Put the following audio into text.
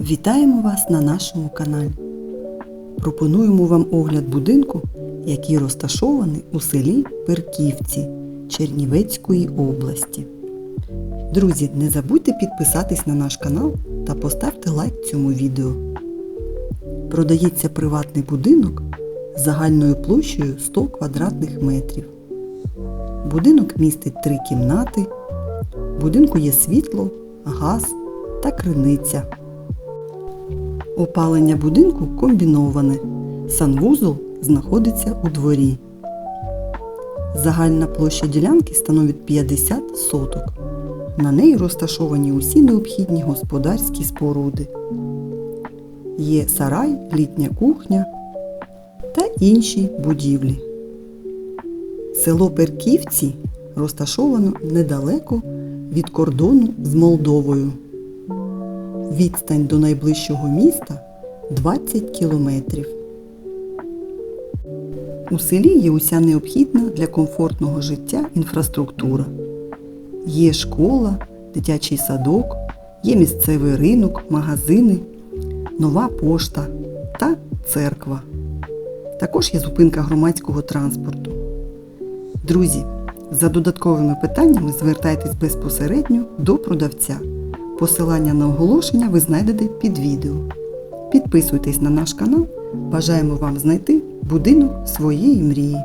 Вітаємо вас на нашому каналі. Пропонуємо вам огляд будинку, який розташований у селі Перківці Чернівецької області. Друзі, не забудьте підписатись на наш канал та поставте лайк цьому відео. Продається приватний будинок з загальною площею 100 квадратних метрів. Будинок містить три кімнати. В будинку є світло, газ та криниця. Опалення будинку комбіноване. Санвузол знаходиться у дворі. Загальна площа ділянки становить 50 соток. На неї розташовані усі необхідні господарські споруди. Є сарай, літня кухня та інші будівлі. Село Перківці розташовано недалеко від кордону з Молдовою. Відстань до найближчого міста 20 кілометрів. У селі є уся необхідна для комфортного життя інфраструктура. Є школа, дитячий садок, є місцевий ринок, магазини, нова пошта та церква. Також є зупинка громадського транспорту. Друзі, за додатковими питаннями звертайтесь безпосередньо до продавця. Посилання на оголошення ви знайдете під відео. Підписуйтесь на наш канал. Бажаємо вам знайти будинок своєї мрії.